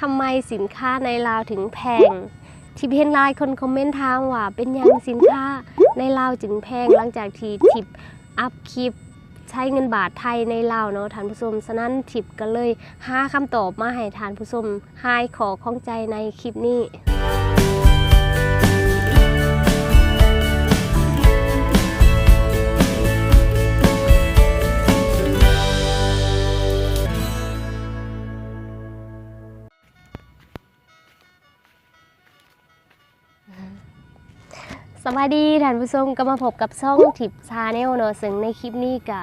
ทำไมสินค้าในลาวถึงแพงที่เห็นหลายคนคอมเมนต์ถามว่าเป็นยังสินค้าในลาวจึงแพงหลังจากที่ทิปอัพคลิปใช้เงินบาทไทยในลาวเนาะท่านผู้ชมฉะนั้นทิปก็เลยหาคำตอบมาให้ท่านผู้ชมหายขอข้องใจในคลิปนี้ สวัสดีท่านผู้ชมก็มาพบกับช่องทิปชาแนลเนาะซึ่งในคลิปนี้ก็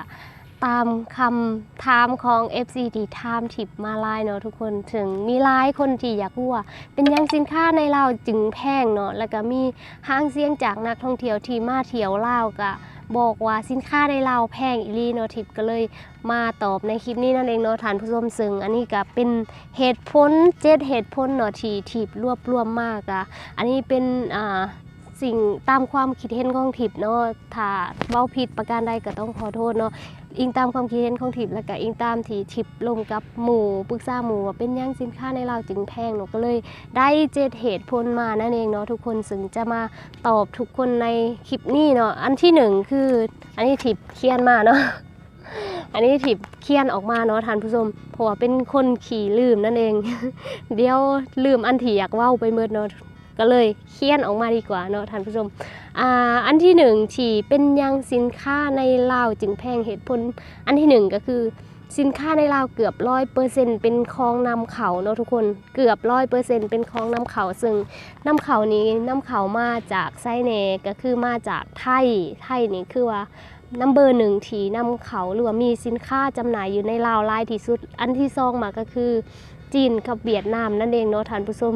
ตามคำถามของ FC ที่ถามทิปมาไลน์เนาะทุกคนถึงมีหลายคนที่อยากรู้ว่าเป็นยังสินค้าในลาวจึงแพงเนาะแล้วก็มีห้างเสียงจากนักท่องเที่ยวที่มาเที่ยวลาวก็บอกว่าสินค้าในลาวแพงอีลีเนาะทิปก็เลยมาตอบในคลิปนี้นั่นเองเนาะท่านผู้ชมซึ่งอันนี้ก็เป็นเหตุผลเจ็ดเหตุผลเนาะที่ทิปรวบรวมมากอะอันนี้เป็นอ่า สิ่งตามความคิดเห็นของทิพย์เนาะถ้าเว้าผิดประการใดก็ต้องขอโทษเนาะอิงตามความคิดเห็นของทิพย์แล้วก็อิงตามที่ทิพย์ลงกับหมู่ปรึกษาหมู่ว่าเป็นหยังสินค้าในเราจึงแพงเนาะก็เลยได้เจ็ดเหตุผลมานั่นเองเนาะทุกคนซึ่งจะมาตอบทุกคนในคลิปนี้เนาะอันที่หนึ่งคือ อันนี้ทิพย์เขียนมาเนาะอันนี้ทิพย์เขียนออกมาเนาะท่านผู้ชมเพราะว่าเป็นคนขี่ลืมนั่นเอง เดี๋ยวลืมอันที่อยากเว้าไปเมื่อเนาะ ก็เลยเขียนออกมาดีกว่าเนาะท่านผู้ชมอ่าอันที่หนึ่งที่เป็นยังสินค้าในลาวจึงแพงเหตุผล อันที่หนึ่งก็คือสินค้าในลาวเกือบร้อยเปอร์เซ็นเป็นของนำเขาเนาะทุกคนเกือบร้อยเปอร์เซ็นเป็นของนำเขาซึ่งนำเขานี้นำเขามาจากไซเนก็คือมาจากไทยไทยนี่คือว่านัมเบอร์หนึ่งที่นำเขาหรือว่ามีสินค้าจำหน่ายอยู่ในลาวหลายที่สุด อันที่สองมาก็คือ จีนกับเวียดนามนั่นเองเนาะท่านผู้ชม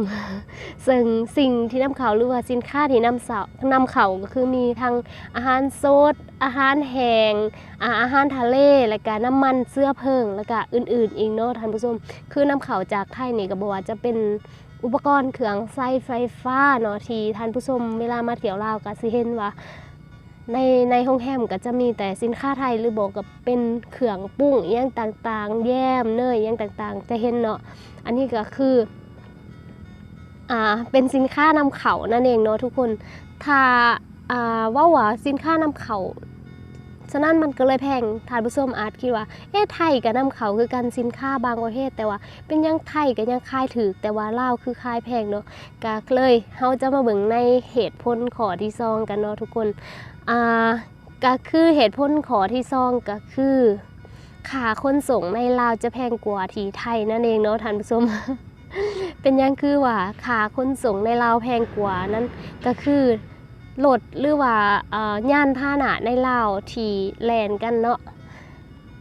ซึ่งสิ่งที่นำเขาหรือว่าสินค้าที่นำเสานำเขาก็คือมีทั้งอาหารสดอาหารแห้งอาหารทะเลและก็น้ำมันเสื้อเพิงและก็อื่นๆอีกเนาะท่านผู้ชมคือนำเขาจากไทยนี่ก็บอกว่าจะเป็นอุปกรณ์เครื่องใช้ไฟฟ้าเนาะที่ท่านผู้ชมเวลามาเที่ยวลาวก็สิเห็นว่าในในห้องแฮมก็จะมีแต่สินค้าไทยหรือบอกกับเป็นเครื่องปรุ้งอย่างต่างๆ แยมเนยอย่างต่างๆ จะเห็นเนาะ อันนี้ก็คืออ่าเป็นสินค้านำเข้านั่นเองเนาะทุกคน ถ้าอ่าว่าว่าสินค้านำเข้าฉะนั้นมันก็เลยแพงทานผู้ชมอาจคิดว่า เอ๊ะไทยกับนำเข้าคือกันสินค้าบางประเภทแต่ว่า เป็นยังไทยก็ยังคายถือแต่ว่าลาวคือคายแพงเนาะก็เลยเฮาจะมาเบิ่งในเหตุผลขอที่ซองกันเนาะทุกคนอ่าก็คือเหตุผลขอที่ซองก็คือ ค่าขนส่งในลาวจะแพงกว่าที่ไทยนั่นเองเนาะท่านผู้ชม เป็นยังคือว่าค่าขนส่งในลาวแพงกว่านั้นก็คือรถหรือว่าย่านพาหนะในลาวที่แลนกันเนาะ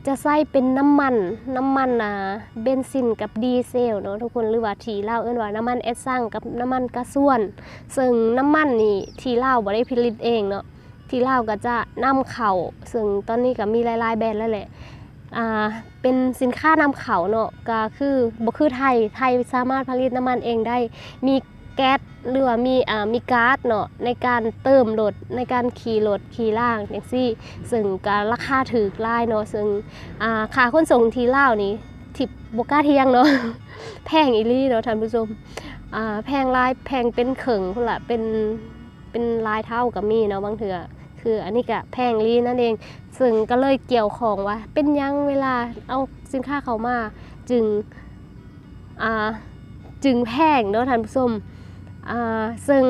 จะใช้เป็นน้ำมันน้ำมันอ่าเบนซินกับดีเซลเนาะทุกคนหรือว่าที่ลาวเอิ้นว่าน้ำมันเอสซังกับน้ำมันกระส่วน ซึ่งน้ำมันนี่ที่ลาวบ่ได้ผลิตเองเนาะที่ลาวก็จะนำเข้าซึ่งตอนนี้ก็มีหลายๆแบรนด์แล้วแหละ อ่าเป็นสินค้านำเข้าเนาะก็คือบ่คือไทยไทยสามารถผลิตน้ำมันเองได้ มีแก๊สหรือว่ามีอ่ามีก๊าซเนาะในการเติมรถในการขี่รถขี่ล่างจังซี่ ซึ่งก็ราคาถูกหลายเนาะซึ่งอ่าค่าขนส่งที่ลาวนี่ทิบบกล้าเที่ยงเนาะแพงอีลี่เนาะท่านผู้ชมอ่าแพงลายแพงเป็นเขิงพุ่นละเป็นเป็นลายเท่ากับมีเนาะบางเถื่อ คืออันนี้ก็แพงลีนั่นเอง ซึ่งก็เลยเกี่ยวของว่าเป็นยังเวลาเอาสินค้าเขามาจึงอ่าจึงแพงเนาะท่านผู้ชมอ่าซึ่ง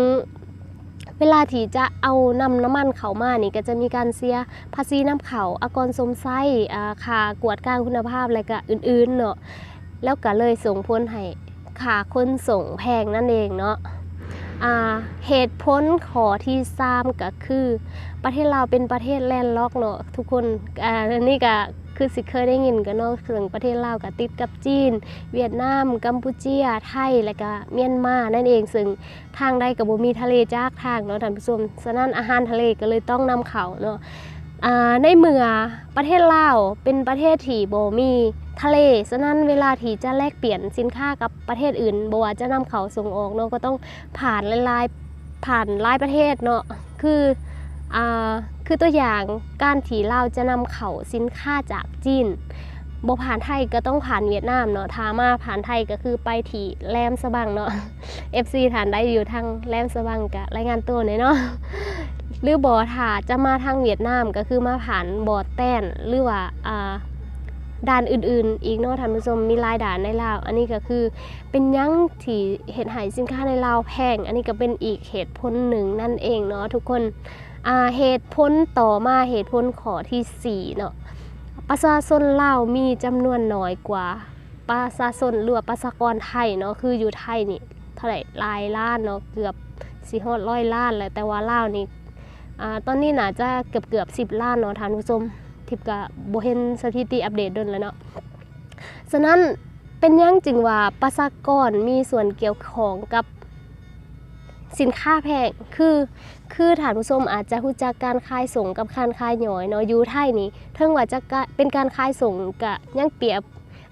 เวลาที่จะเอานำน้ำมันเขามานี่ก็จะมีการเสียภาษีน้ำเขาอากรสมไส้อ่าค่ากวดการคุณภาพอะไรก็อื่นๆเนาะแล้วก็เลยส่งผลให้ค่าขนส่งแพงนั่นเองเนาะเหตุผลขอที่สามก็คือ ประเทศลาวเป็นประเทศแลนด์ล็อกเนาะทุกคนอ่าอันนี้ก็คือสิเคยได้ยินกันเนาะถึงประเทศลาวก็ติดกับจีน เวียดนาม กัมพูชีไทย และก็เมียนมา นั่นเอง ซึ่งทางใดก็บ่มีทะเลจากทางเนาะท่านผู้ชม ฉะนั้นอาหารทะเลก็เลยต้องนำเขาเนาะอ่าในเมือประเทศลาวเป็นประเทศที่บ่มีทะเล ฉะนั้นเวลาที่จะแลกเปลี่ยนสินค้ากับประเทศอื่นบ่ว่าจะนำเขาส่งออกเนาะก็ต้องผ่านหลายๆผ่านหลายประเทศเนาะ คือ คือตัวอย่างการที่เราจะนำเข้าสินค้าจากจีนบ่ผ่านไทยก็ต้องผ่านเวียดนามเนาะถ้ามาผ่านไทยก็คือไปที่แหลมสบังเนาะ FC ฐานได้อยู่ทางแหลมสบังก็รายงานตัวหน่อยเนาะหรือบ่ถ้าจะมาทางเวียดนามก็คือมาผ่านบ่อแต้นหรือว่าอ่าด่านอื่นๆ อีกเนาะท่านผู้ชมมีลายด่านในลาว อันนี้ก็คือเป็นยังที่เห็ดใหายสินค้าในลาวแพง อันนี้ก็เป็นอีกเหตุผลหนึ่งนั่นเองเนาะทุกคน เหตุผลต่อมาเหตุผลข้อที่สี่เนาะประชาชนลาวมีจำนวนน้อยกว่าประชาชนหรือประชากรไทยเนาะคืออยู่ไทยนี่เท่าไหร่ลายล้านเนาะเกือบสี่ฮอดร้อยล้านเลยแต่ว่าลาวนี่ตอนนี้น่าจะเกือบเกือบสิบล้านเนาะท่านผู้ชมทิพกับโบเห็นสถิติอัปเดตดนแล้วเนาะฉะนั้นเป็นยังจึงว่าประชากรมีส่วนเกี่ยวข้องกับ สินค้าแพงคือคือท่านผู้ชมอาจจะรู้จักการขายส่งกับการขายหน่อยเนาะอยู่ไทยนี่เทิงว่าจะเป็นการขายส่งกะยังเปรียบ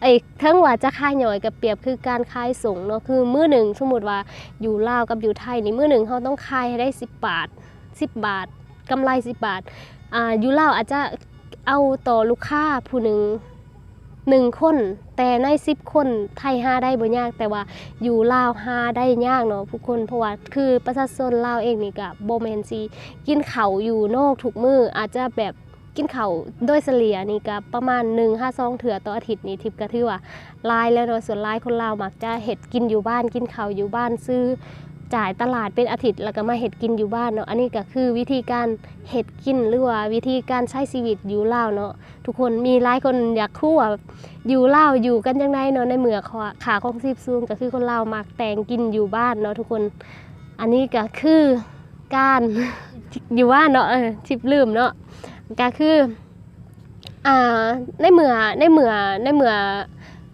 เอ้ยเทิงว่าจะขายหน่อยกับเปรียบคือการขายส่งเนาะคือมือหนึ่งสมมติว่าอยู่ลาวกับอยู่ไทยนี่มือหนึ่งเขาต้องขายให้ได้ 10 บาท 10 บาทกำไร 10 บาทอ่าอยู่ลาวอาจจะเอาต่อลูกค้าผู้หนึ่ง หนึ่งคน แต่ใน10คนไทยหาได้บ่ยาก แต่ว่าอยู่ลาวหาได้ยากเนาะผู้คนเพราะว่าคือประชาชนลาวเองนี่ก็บ่แม่นสิกินเข้าอยู่นอกทุกมืออาจจะแบบกินเข้าวโดยเฉลี่ยนี่ก็ประมาณ1 5 2เถื่อต่ออาทิตย์นี่ทิพย์ก็ถือว่าลายแล้วเนาะส่วนลายคนลาวมักจะเฮ็ดกินอยู่บ้านกินเข้าอยู่บ้านซื้อ จ่ายตลาดเป็นอาทิตย์แล้วก็มาเห็ดกินอยู่บ้านเนาะอันนี้ก็คือวิธีการเห็ดกินหรือว่าวิธีการใช้ชีวิตอยู่เล่าเนาะทุกคนมีหลายคนอยากคู่ว่าอยู่เล่าอยู่กันจังไดเนาะในเมืองขาขาของซีบซูมก็คือคนเล่ามักแต่งกินอยู่บ้านเนาะทุกคนอันนี้ก็คือการอยู่บ้านเนาะเออทิบลืมเนาะก็คืออ่าในเมือในเมือในเมือ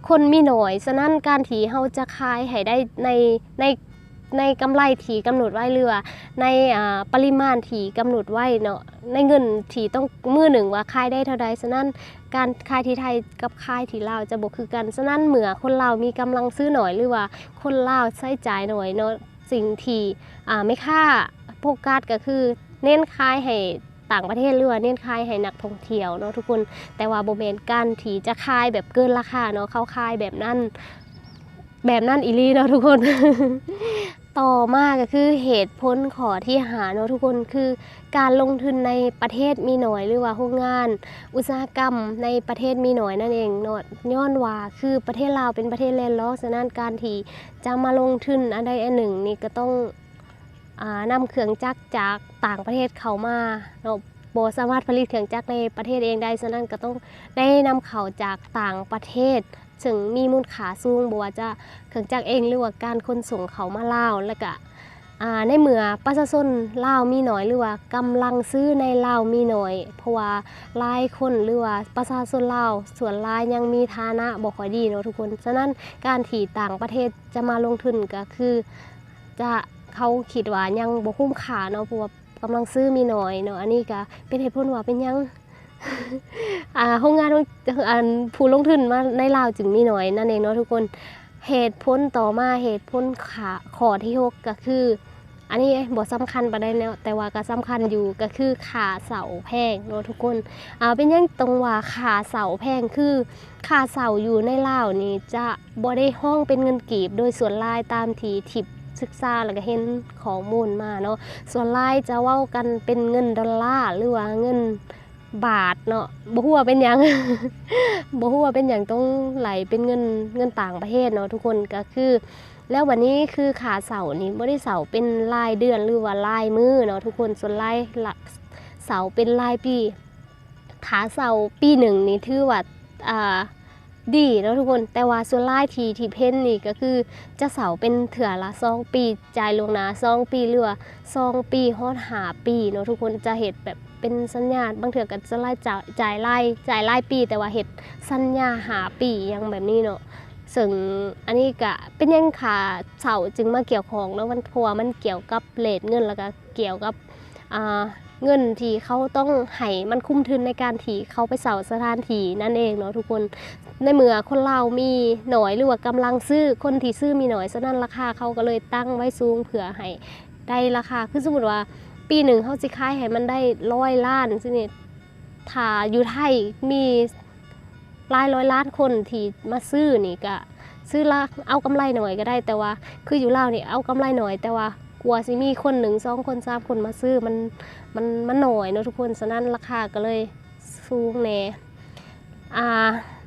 คนมีหน่อยฉะนั้นการที่เฮาจะขายให้ได้ในใน ในกำไรที่กำหนดไว้เรือ ในอปริมาณที่กำหนดไว้เนาะในเงินที่ต้องมือหนึ่งว่าขายได้เท่าใดฉะนั้นการขายที่ไทยกับขายที่ลาวจะบ่คือกันฉะนั้นเหมือคนลาวมีกำลังซื้อหน่อยหรือว่าคนลาวใช้จ่ายหน่อยเนาะสิ่งที่ไม่ค่าโฟกัสก็คือเน้นขายให้ต่างประเทศหรือว่าเน้นขายให้นักท่องเที่ยวเนาะทุกคนแต่ว่าบ่แม่นการที่จะขายแบบเกินราคาเนาะเข้าขายแบบนั้นแบบนั้นอีลีเนาะทุกคน ต่อมาก็คือเหตุผลขอที่หาเนาะทุกคนคือการลงทุนในประเทศมีหน่อยหรือว่าโรงงาน อุตสาหกรรมในประเทศมีหน่อยนั่นเองเนาะย้อนว่าคือประเทศลาวเป็นประเทศแลนด์ล็อกฉะนั้นการที่จะมาลงทุนอันใดอันหนึ่งนี่ก็ต้องอนำเครื่องจักรจากต่างประเทศเข้ามาเนาะโบสามารถผลิตเครื่องจักรในประเทศเองได้ฉะนั้นก็ต้องได้นำเข้าจากต่างประเทศ ซึ่งมีมูลค่าสูงบ่ว่าจะเครื่องจักรเองหรือว่าการขนส่งเขามาลาวแล้วก็ในเมื่อประชาชนลาวมีน้อยหรือว่ากำลังซื้อในลาวมีน้อย เพราะว่าหลายคนหรือว่าประชาชนลาวส่วนหลายยังมีฐานะบ่ค่อยดีเนาะทุกคน ฉะนั้นการที่ต่างประเทศจะมาลงทุนก็คือจะเขาคิดว่ายังบ่คุ้มค่าเนาะเพราะว่ากำลังซื้อมีน้อยเนาะอันนี้ก็เป็นเหตุผลว่าเป็นยัง โรงงานอันผู้ลงทุนมาในลาวจึงมีน้อยนั่นเองเนาะทุกคนเหตุผลต่อมาเหตุผลขาขอที่หกก็คือ อันนี้บ่สำคัญปานใดแล้ว แต่ว่าก็สำคัญอยู่ก็คือขาเสาแพงเนาะทุกคนอ่าเป็นยังตรงว่าขาเสาแพงคือขาเสาอยู่ในลาวนี่จะบ่ได้ห้องเป็นเงินกีบ โดยส่วนลายตามทีทิปศึกษาแล้วก็เห็นข้อมูลมาเนาะส่วนลายจะเว้ากันเป็นเงินดอลลาร์หรือว่าเงิน บาทเนาะบ่หัวเป็นยังบ่หัวเป็นอย่างต้องไหลเป็นเงินเงินต่างประเทศเนาะทุกคนก็คือ แล้ววันนี้คือขาเสานี่บ่ได้เสาเป็นรายเดือนหรือว่ารายมือเนาะทุกคนส่วนรายหลักเสาเป็นรายปี ขาเสาปีหนึ่งนี่ถือว่าอ่า ดีเนาะทุกคน แต่ว่าส่วนรายทีที่เพ้นนี่ก็คือจะเสาเป็นเถื่อละสองปีจ่ายลงนาสองปีหรือว่าสองปีฮอดหาปีเนาะทุกคนจะเห็ดแบบเป็นสัญญาบางเถื่อก็จะไล่จ่ายจ่ายไล่จ่ายไล่ปี แต่ว่าเห็ดสัญญาหาปีอยังแบบนี้เนาะซึ่งอันนี้ก็เป็นยังขาเสาจึงมาเกี่ยวของแล้วมันพราะว่ามันเกี่ยวกับเลทเงินแล้วก็เกี่ยวกับอ่า เงินที่เขาต้องให้มันคุ้มทุนในการที่เขาไปเสาสถานที่นั่นเองเนาะทุกคนในเมื่อคนเรามีหน่อยหรือว่ากำลังซื้อคนที่ซื้อมีหน่อยฉะนั้นราคาเขาก็เลยตั้งไว้สูงเผื่อให้ได้ราคาคือสมมติว่าปีหนึ่งเขาสิขายให้มันได้ร้อยล้านซึ่งนี่ถ้าอยู่ไทยมีหลายร้อยล้านคนที่มาซื้อนี่ก็ซื้อละเอากำไรหน่อยก็ได้แต่ว่า คืออยู่เล่านี่เอากำไรหน่อยแต่ว่ากลัวสิมีคนหนึ่งสองคนสามคนมาซื้อมัน มันมันหน่อยเนาะทุกคนฉะนั้นราคาก็เลยสูงแน่อ่า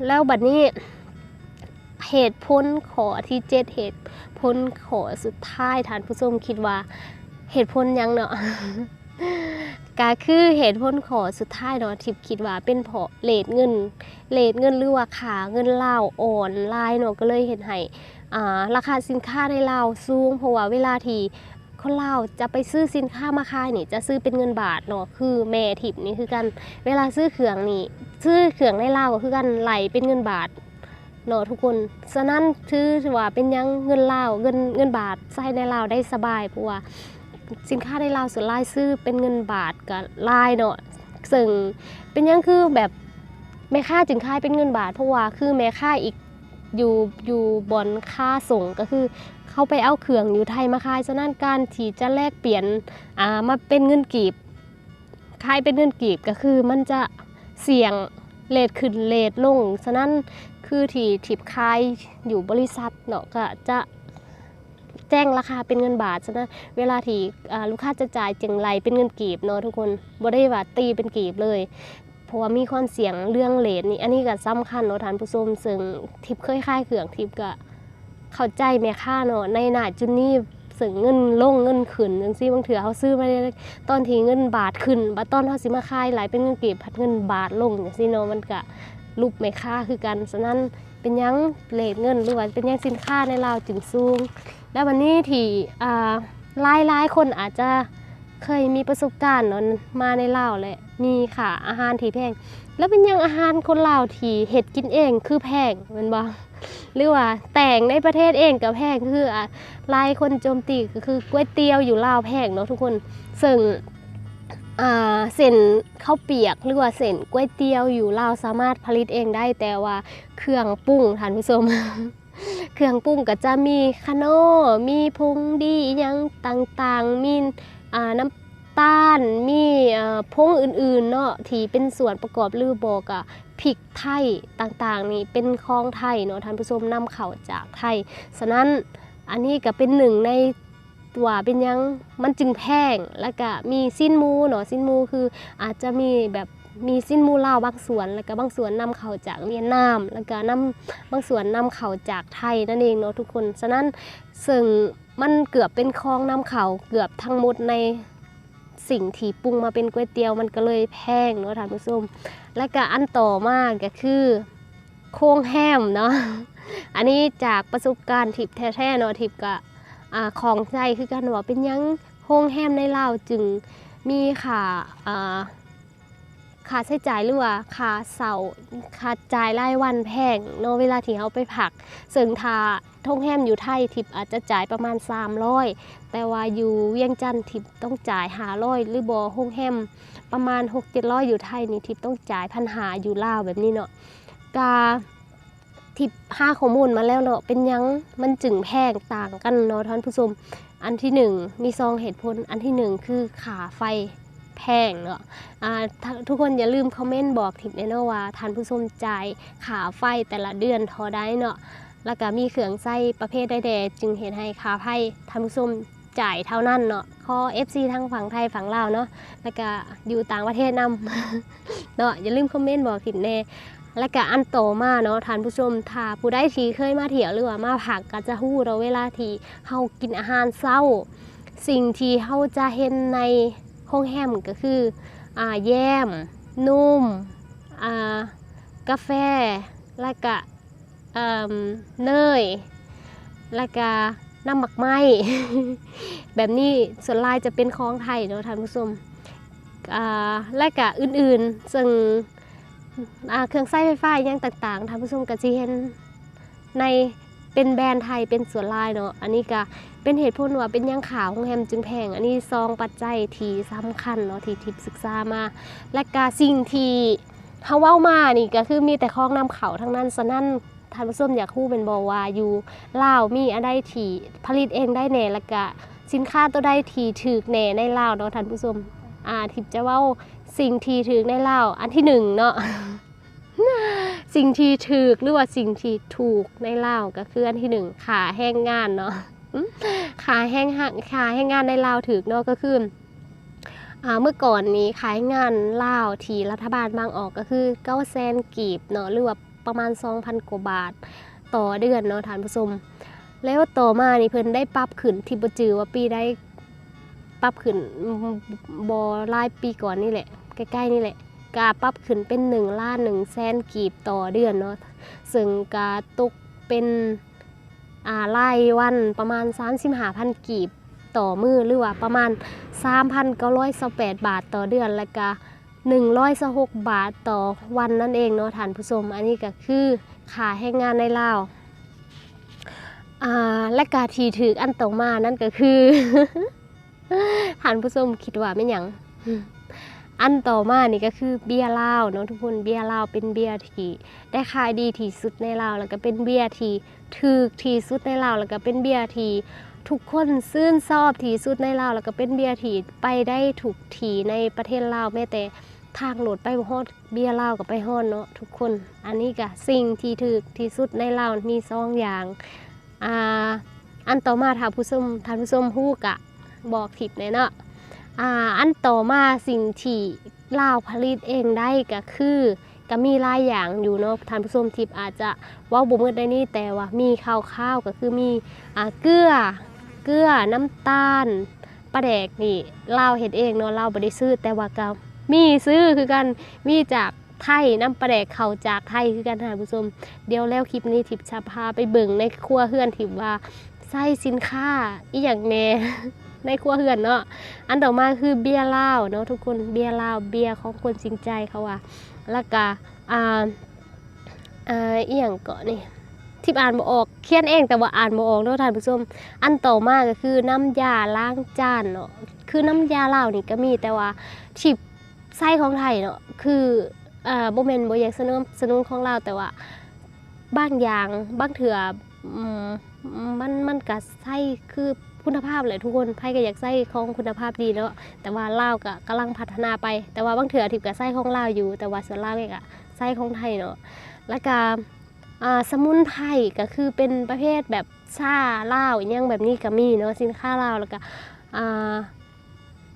แล้วบัดนี้เหตุผลขอที่เจ็ดเหตุผลขอสุดท้ายท่านผู้ชมคิดว่าเหตุผลยังเนาะก็คือเหตุผลขอสุดท้ายเนาะทิพย์คิดว่าเป็นเพราะเลทเงินเลทเงินหรือว่าขาเงินเลาอ่อนลายเนาะก็เลยเห็นให้อ่าราคาสินค้าในเลาสูงเพราะว่าเวลาที่ คนลาวจะไปซื้อสินค้ามาขายนี่ จะซื้อเป็นเงินบาทเนาะคือแม่ทิพนี่คือกันเวลาซื้อเครื่องนี่ซื้อเครื่องในลาวก็คือกันไหลเป็นเงินบาทเนาะทุกคนฉะนั้นถือว่าเป็นยังเงินลาวเงินเงินบาทใช้ในลาวได้สบายเพราะว่าสินค้าในลาวส่วนลายซื้อเป็นเงินบาทกับลายเนาะซึ่งเป็นยังคือแบบแม่ค่าจึงค่ายเป็นเงินบาท เพราะว่าคือแม่ค่าอีกอยู่อยู่บอนค่าส่งก็คือ เขาไปเอาเครื่องอยู่ไทยมาขายฉะนั้นการที่จะแลกเปลี่ยนามาเป็นเงินกีบขายเป็นเงินกีบก็คือมันจะเสี่ยงเลทขึ้นเลทลงฉะนั้นคือที่ทิปคายอยู่บริษัทเนาะก็จะแจ้งราคาเป็นเงินบาทฉะนั้นเวลาที่ลูกค้าจะจ่ายจึงไรเป็นเงินกีบเนาะทุกคนบ่ได้ว่าตีเป็นกีบเลยเพราะว่ามีความเสี่ยงเรื่องเลทนี่อันนี้ก็สำคัญเนาะท่านผู้ชมซึ่งทิปเคยค่ายเครื่องทิปก็ เข้าใจแม่ค่าเนาะในหน้าจุนนี่สึงเงินลงเงินขึ้นจังซี่บางเถื่อเขาซื้อมาได้ตอนที่เงินบาทขึ้นบัดตอนเขาสิมาขายหลายเป็นเงินเกีบพัดเงินบาทลงจังซี่เนาะมันก็รูปไม่ค่าคือกันฉะนั้นเป็นยังเลทเงินหรือว่าเป็นยังสินค้าในลาวจึงสูง แล้ววันนี้ที่อ่าหลายหลายคนอาจจะ เคยมีประสบการณ์เนอะมาในลาวแหละมีค่ะอาหารที่แพง แล้วเป็นยังอาหารคนลาวที่เห็ดกินเองคือแพงแมันบ่หรือว่าแต่งในประเทศเองก็แพงคืออะลายคนโจมตีก็คือก๋วยเตี๋ยวอยู่ลาวแพงเนาะทุกคนซึ่งอ่าเส้นข้าวเปียกหรือว่าเส้นก๋วยเตี๋ยวอยู่ลาวสามารถผลิตเองได้แต่ว่าเครื่องปรุงท่านผู้ชมเครื่องปรุงก็จะมีคาโนมีพุงดีอยังต่างๆ มี น้ำตาลมีพงอื่นๆเนาะที่เป็นส่วนประกอบลือบอกอะพริกไทยต่างๆ นี่เป็นของไทยเนาะท่านผู้ชมนำเข่าจากไทยฉะนั้นอันนี้ก็เป็นหนึ่งในตัวเป็นยังมันจึงแพงแล้วก็มีสิ้นมูเนาะสิ้นมูคืออาจจะมีแบบ มีสิ้นมูลาวบางส่วนแล้วก็บางส่วนนำเข้าจากเวียดนาม แล้วก็นำบางส่วนนำเข้าจากไทยนั่นเองเนาะทุกคน ฉะนั้นซึ่งมันเกือบเป็นคลองนำเข้าเกือบทั้งหมดในสิ่งที่ปรุงมาเป็นก๋วยเตี๋ยวมันก็เลยแพงเนาะท่านผู้ชมและก็อันต่อมาก็คือโค้งแฮมเนาะอันนี้จากประสบการณ์ทิพย์แท้ๆเนาะทิพย์ก็ของใจคือกันว่าเป็นยังโฮงแฮมในลาวจึงมีค่าอ่า ค่าใช้จ่ายหรือว่าค่าเสาค่าจ่ายรายวันแพงเนาะเวลาที่เขาไปผักซึ่งถ้าท่งแฮมอยู่ไทยทิปอาจจะจ่ายประมาณ 300 แต่ว่าอยู่เวียงจันทร์ทิปต้องจ่าย500หรือบอโฮงแฮมประมาณ 6-700 อยู่ไทยนี่ทิปต้องจ่ายพันหาอยู่ลาวแบบนี้เนาะกาทิปห้าข้อมูลมาแล้วเนาะเป็นยังมันจึงแพงต่างกันเนาะท่านผู้ชม อันที่หนึ่งมีซองเหตุผลอันที่หนึ่งคือขาไฟ แพงเนาะทุกคนอย่าลืมคอมเมนต์บอกทิปเนาะว่าทานผู้ชมจ่ายขาไฟแต่ละเดือนทอได้เนาะแล้วก็มีเครื่องใส้ประเภทใดๆจึงเห็นให้ขาไฟทานผู้ชมจ่ายเท่านั้นเนาะข้อ FC ทั้งฝั่งไทยฝั่งลาวเนาะแล้วก็อยู่ต่างประเทศนำเนาะอย่าลืมคอมเมนต์บอกทิปแนและก็อันโตมาเนาะท่านผู้ชมถ้าผู้ใดที่เคยมาเที่ยวหรือว่ามาผักก็จะฮู้เราเวลาที่เฮากินอาหารเช้า สิ่งที่เฮาจะเห็นใน ห้องแฮมก็คืออ่าแยม นุ่มอ่ากาแฟแล้วก็เนยแล้วก็น้ำหมักไหมแบบนี้ส่วนลายจะเป็นของไทยเนาะท่านผู้ชมอ่าและก็อื่นๆ ซึ่งเครื่องใช้ไฟฟ้าอหยังต่างๆท่านผู้ชมก็จะเห็นใน เป็นแบรนด์ไทยเป็นส่วนลายเนาะอันนี้ก็เป็นเหตุผลว่าเป็นยังขาวของแฮมจึงแพง อันนี้ซองปัจจัยที่สำคัญเนาะที่ทิพศึกษามา และก็สิ่งที่เฮาเว้ามานี่ก็คือมีแต่ของนำเขาทั้งนั้นฉะนั้นท่านผู้ชมอยากคู่เป็นบอว่าอยู่ลาวมีอะไรที่ผลิตเองได้แน่แล้วก็สินค้าตัวใดที่ถูกแน่ในลาวเนาะท่านผู้ชมอ่าทิพจะเว้าสิ่งที่ถึงในเล่าอันที่หนึ่งเนาะ สิ่งที่ถูกหรือว่าสิ่งที่ถูกในเลาก็คืออันที่หนึ่งขาแห้งงานเนาะขาแห้งขาแห้งงานในเลาถูกเนาะก็คือเมื่อก่อนนี้ขายงานลาที่รัฐบาลบางออกก็คือเก้าแสนกีบเนาะหรือว่าประมาณ 2,000 กว่าบาท ต่อเดือนเนาะท่านผู้ชมแล้วต่อมานี่เพิ่นได้ปรับขึ้นที่บ่จือว่าปีได้ปรับขึ้นบ่หลายปีก่อนนี่แหละ ใกล้ๆนี่แหละ กาปรับขึ้นเป็น1ล้าน1แสนกีบต่อเดือนเนาะซึ่งกาตกเป็นอ่ารายวันประมาณ 35,000 กีบต่อมือหรือว่าประมาณ 3,928 บาทต่อเดือนแล้วก็126บาทต่อวันนั่นเองเนาะท่านผู้ชมอันนี้ก็คือค่าแรงงานในลาวอ่าและกาทีถืออันต่อมานั่นก็คือท่านผู้ชมคิดว่าไม่หยัง อันต่อมานี่ก็คือเบียร์เหล้าเนาะทุกคนเบียร์เหล้าเป็นเบียร์ที่ได้ขายดีที่สุดในลาแล้วก็เป็นเบียร์ที่ถูกที่สุดในลาแล้วก็เป็นเบียร์ที่ทุกคนซื่นชอบที่สุดในลาแล้วก็เป็นเบียร์ที่ไปได้ถูกที่ในประเทศลาแม้แต่ทางโหลดไปฮอดเบียร์เหล้ากับไปฮอดเนาะทุกคน อันนี้ก็สิ่งที่ถูกที่สุดในลามีสองอย่างอ่าอันต่อมาท่านผู้ชมท่านผู้ชมฮู้กะบอกทิปเลยเนาะ อันต่อมาสิ่งที่ลาวผลิตเองได้ก็คือก็มีหลายอย่างอยู่เนาะท่านผู้ชมทิปอาจจะว่าบ่หมืดได้นี่แต่ว่ามีข้าวๆก็คือมีอเกลือเกลือน้ำตาลปลาแดกนี่ลาวเฮ็ดเองเนาะลาวบ่ได้ซื้อแต่ว่าก็มีซื้อคือกันมีจากไทยน้ำปลาแดกเข้าจากไทยคือกันท่านผู้ชมเดี๋ยวแล้วคลิปนี้ทิพย์จะพาไปเบิ่งในครัวเฮือนทิพย์ว่าไส้สินค้าอีหยังแน่ ในครัวเฮือนเนาะอันต่อมาคือเบียร์เหล้าเนาะทุกคนเบียร์เหล้าเบียร์ของคนจริงใจเขาว่าแล้วก็อ่าอ่าอีหยังเกาะนี่ทิพย์อ่านบ่ออกเขียนเองแต่ว่าอ่านบ่ออกเนาะท่านผู้ชมอันต่อมาก็คือน้ำยาล้างจานเนาะคือน้ำยาเหลานี่ก็มีแต่ว่าทิพย์ไส้ของไทยเนาะคืออ่าบ่แม่นบ่อยากสนับสนุนของลาแต่ว่าบางอย่างบางเถื่อมันมันก็ใส่คือ คุณภาพเลยทุกคนไพ่ก็อยากใส่ของคุณภาพดีเนาะแต่ว่าลาวก็กำลังพัฒนาไป แต่ว่าบางเถื่อทิพย์ก็ใส่ของลาวอยู่ แต่ว่าส่วนลาวเองอะใส่ของไทยเนาะแล้วก็สมุนไพรก็คือเป็นประเภทแบบชาลาวอหยังแบบนี้ก็มีเนาะสินค้าลาวแล้วก็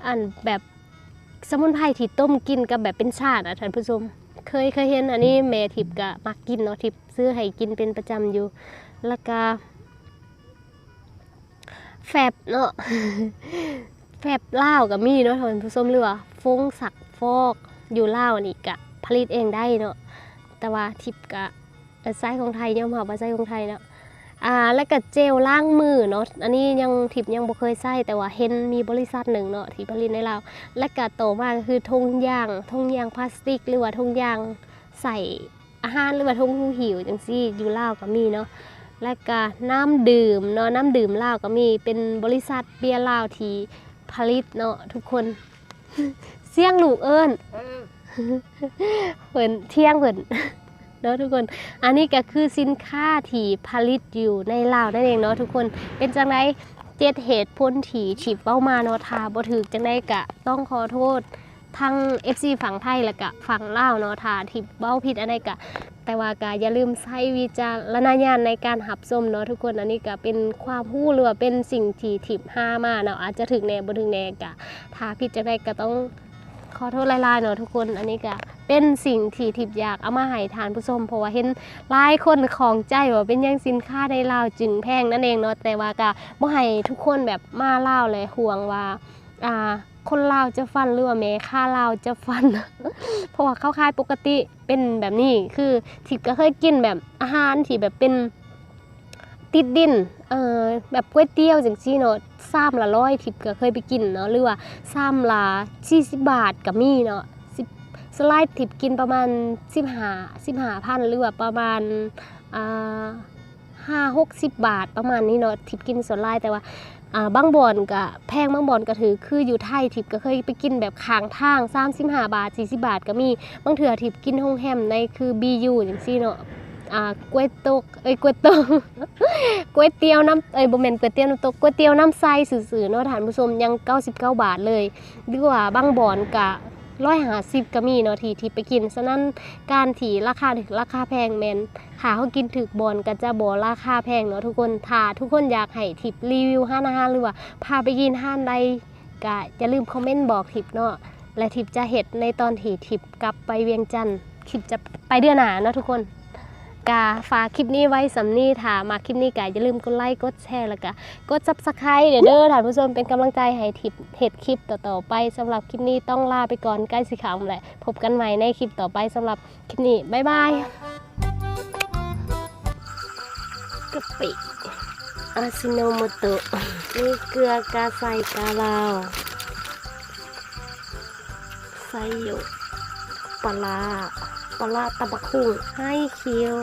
อันแบบสมุนไพรที่ต้มกินกับแบบเป็นชาอะท่านผู้ชมเคยเคยเห็นอันนี้แม่ทิพย์ก็มักกินเนาะทิพย์ซื้อให้กินเป็นประจำอยู่ แล้วก็ แฟบเนาะแฟบเลาวก็มีเนาะท่านผู้ชมหรือฟงสักฟอกอยู่เลานี่ก็ผลิตเองได้เนาะแต่ว่าทิพก็เอ่อไส้ของไทยย่อมหาว่าไส้ของไทยเนาะอ่าแล้วก็เจลล้างมือเนาะอันนี้ยังทิพยังบ่เคยใช้แต่ว่าเห็นมีบริษัทหนึ่งเนาะที่ผลิตในลาและก็โตมากคือทงยางทงยางพลาสติก หรือว่าทงยางใส่อาหารหรือว่าทงหูหิวจังซี่อยู่เลาวก็มีเนาะ และก็น้ำดื่มเนาะน้ำดื่มลาวก็มีเป็นบริษัทเบียร์ลาวที่ผลิตเนาะทุกคน เสี่ยงลูกเอิ้นเพิ่นเที่ยงเพิ่นเนาะทุกคน อันนี้ก็คือสินค้าที่ผลิตอยู่ในลาวนั่นเองเนาะทุกคนเป็นจังไดเจ็ดเหตุผลที่ฉิบเว้ามาเนาะทาบ่ถึกจังได้กะต้องขอโทษ ทั้ง FC ฝั่งไทยและกะฝั่งลาวเนาะทาที่เว้าผิดอันใดกะแต่ว่ากะอย่าลืมใช้วิจารณญาณในการหับชมเนาะทุกคนอันนี้ก็เป็นความรู้หรือว่าเป็นสิ่งที่ทิบห้ามาเนาะอาจจะถึงแน่บ่ถึงแน่กะถ้าผิดจังได้ก็ต้องขอโทษหลายๆเนาะทุกคนอันนี้ก็เป็นสิ่งที่ทิบอยากเอามาให้ทานผู้ชมเพราะว่าเห็นหลายคนของใจว่าเป็นยังสินค้าในลาวจึงแพงนั่นเองเนาะแต่ว่าก็บ่ให้ทุกคนแบบมาเล่าเลยห่วงว่าอ่า คนลาวจะฟันหรือว่าแม่ค้าลาวจะฟัน เพราะว่าเข้าค่ายปกติเป็นแบบนี้คือทิพก็เคยกินแบบอาหารที่แบบเป็นติดดินเอ่อแบบก๋วยเตี๋ยวจังซี่เนาะซ้ำละร้อยทิพก็เคยไปกินเนาะหรือว่าซ้ำละ40บบาทก็มีเนาะสไลด์ทิพกินประมาณ15 15พันหรือว่าประมาณอ่าห้าหกสิบบาทประมาณนี้เนาะทิปกินสไลายแต่ว่า อ่าบางบ่อนก็แพงบางบ่อนก็ถือคืออยู่ไทยทิพก็เคยไปกินแบบค้างทาง35บาท40บาทก็มีบางเถื่อทิพกินโรงแฮมในคือบียูอย่างซี่เนาะอ่าก๋วยตกเอ้ยก๋วยตกก๋วยเตี๋ยวน้ำเอ้ยบ่แม่นก๋วยเตี๋ยวน้ำตกก๋วยเตี๋ยวน้ำใสซื่อๆเนาะท่านผู้ชมยัง 99 บาทเลยหรือว่าบางบ่อนกะ ร้อยหาสิบก็มีเนาะที่ที่ไปกินฉะนั้นการที่ราคาถึงราคาแพงแมนหาเขากินถึกบอลก็จะบอราคาแพงเนาะทุกคนถ้าทุกคนอยากให้ทิปรีวิวห้านอาหารหรือว่าพาไปกินห้านใดก็อย่าลืมคอมเมนต์บอกทิปเนาะและทิปจะเห็ดในตอนที่ทิปกลับไปเวียงจันทร์ทิปจะไปเดือนหนาเนาะทุกคน กาฝากคลิปนี้ไว้สำนีถามาคลิปนี้ก็อย่าลืมกดไลค์กดแชร์แล้วก็กด subscribe เดี๋ยวเด้อท่านผู้ชมเป็นกำลังใจให้ทิปเห็ดคลิปต่อๆไปสำหรับคลิปนี้ต้องลาไปก่อนใกล้สิขำแหละพบกันใหม่ในคลิปต่อไปสำหรับคลิปนี้บ๊ายบายกะปิอาซิโนโมโตะมีเกลือกาไซกาลาวไซโยปลา ร้าปลาร้าตะบักหุ่งให้คิว